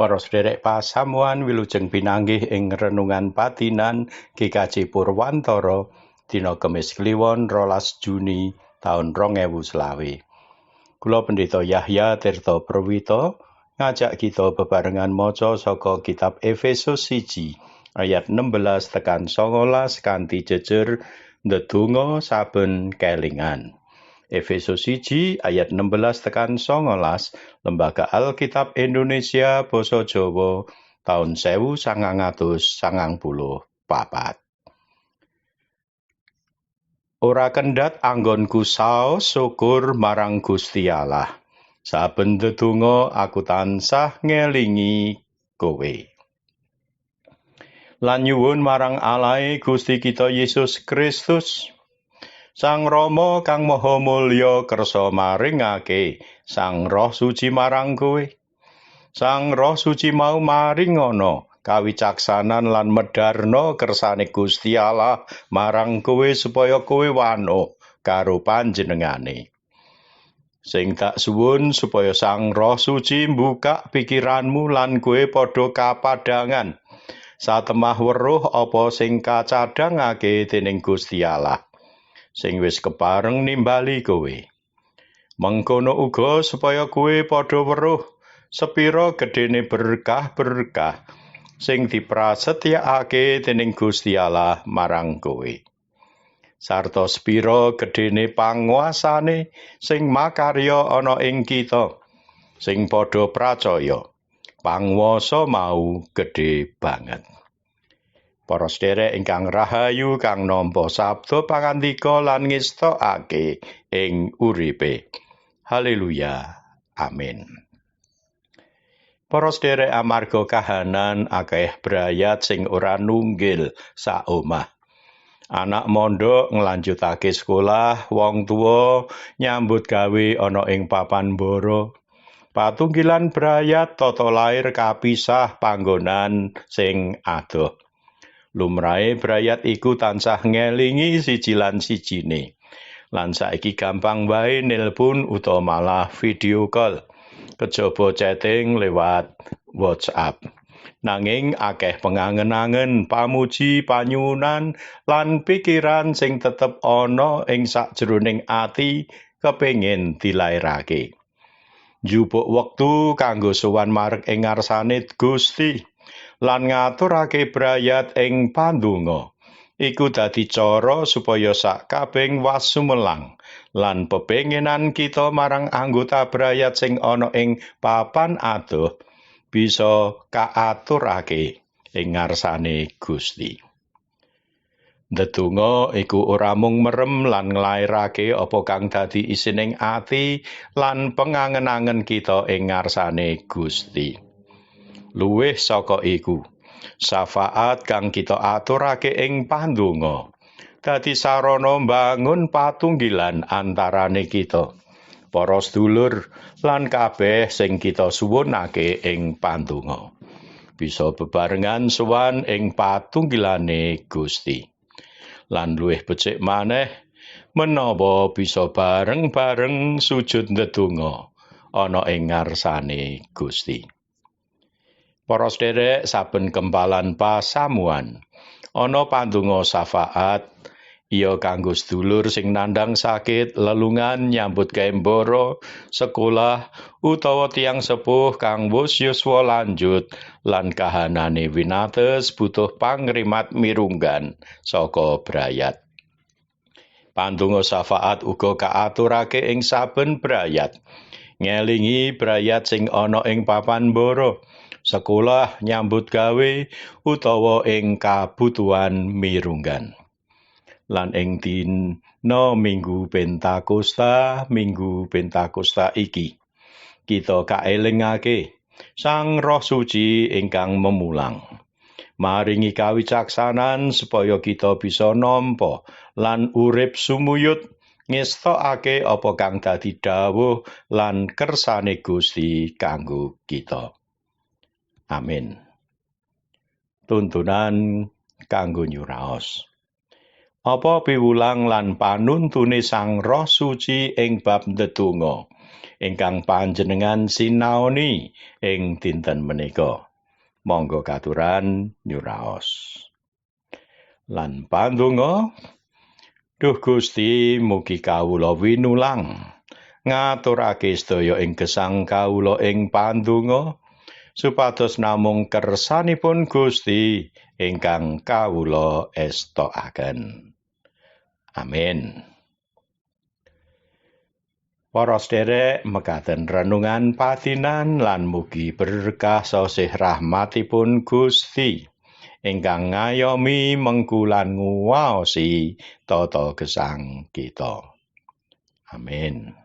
Para sederek pasamuan wilujeng pinanggih ing renungan patinan GKJ Purwantara dina Kemis Kliwon rolas Juni taun 2020. Kula Pendeta Yahya Tirta Prawito ngajak kita bebarengan maca saka kitab Efesus 1 ayat 16 tekan 19 kanthi jejer ndedonga saben kelingan. Efesus 1 ayat 16 tekan 19 Lembaga Alkitab Indonesia Basa Jawa tahun 1994. Ora kendhat anggonku saos syukur marang Gusti Allah. Saben ndedonga aku tansah ngelingi kowe. Lan marang Alahe Gusti kita Yesus Kristus Sang Rama kang Maha Mulya kersa maringake Sang Roh Suci marang kowe. Sang Roh Suci mau maringana kawicaksanan lan medarno kersane Gusti Allah marang kowe supaya kowe wano karo panjenengane. Sing tak suwun supaya Sang Roh Suci mbuka pikiranmu lan kowe padha kapadangan satemah weruh apa sing kacadhangake dening Gusti Allah. Sing wis kepareng nimbali kowe. Mengkono uga supaya kowe padha weruh sepira gedene berkah-berkah sing diprasetyakake dening Gusti Allah marang kowe. Sarta sepira gedene panguasane sing makarya ana ing kita sing padha pracaya. Panguwasa mau gedhe banget. Para sederek ingkang rahayu kang nampa sabda pangandika lan ngestokake ing uripe. Haleluya. Amin. Para sederek amarga kahanan akeh brayat sing ora nunggil sak omah. Anak mondok nglanjutake sekolah, wong tuwa nyambut gawe ana ing papan boro. Patunggilan brayat tata lair kapisah panggonan sing adoh. Lumrahe brayat iku tansah ngelingi siji lan sijine. Lan saiki gampang wae nelpon utawa malah video call. Kejaba chatting lewat WhatsApp. Nanging akeh pengangen-angen, pamuji, panyunan lan pikiran sing tetep ana ing sakjroning ati kepengin dilairake. Jupuk wektu kanggo sowan marek ing ngarsane Gusti. Lan ngaturake brayat ing pandonga iku dadi cara supaya sak kabeng wasumelang lan pepenginan kita marang anggota brayat sing ana ing papan adoh bisa kaaturake ing ngarsane Gusti. Ndedonga iku ora mung merem lan nglairake apa kang dadi isining ati lan pengangen-angen kita ing ngarsane Gusti. Luwih saka iku. Syafaat kang kita aturake ing pandonga. Dadi sarana mbangun patunggilan antarane kita. Para sedulur lan kabeh sing kita suwunake ing pandonga. Bisa bebarengan sowan ing patunggilane Gusti. Lan luwih becik maneh menawa bisa bareng-bareng sujud ndedonga ana ing ngarsane Gusti Para sederek saben kempalan pasamuan. Ana pandonga syafaat iya kanggo sedulur sing nandang sakit lelungan nyambut gawe sekolah utawa tiang sepuh kang wis yuswa lanjut lan kahanane winates butuh pangrimat mirunggan saka brayat. Pandonga syafaat uga kaaturake ing saben brayat. Ngelingi brayat sing ana ing papan boro sekolah nyambut gawe utawa ing kabutuhan mirunggan. Lan ing dina Minggu Pentakosta, Minggu Pentakosta iki kita kaelingake Sang Roh Suci ingkang memulang. Maringi kawicaksanan supaya kita bisa nampa lan urip sumuyut ngestokake apa kang dadi dawuh lan kersane Gusti kanggo kita. Amin. Tuntunan kanggo nyuraos. apa piwulang lan panuntune Sang Roh Suci ing bab ndedonga ingkang panjenengan sinaoni ing dinten menika. Monggo katuran nyuraos. Lan pandonga Duh Gusti mugi kawula winulang ngaturake sedaya ing gesang kawula ing pandonga supados namung kersanipun Gusti ingkang kawula estokaken. Amin. Para sederek mekaten renungan patinan lan mugi berkah sosih rahmatipun Gusti ingkang ngayomi mengkulan nguwaosi tata gesang kita. Amin.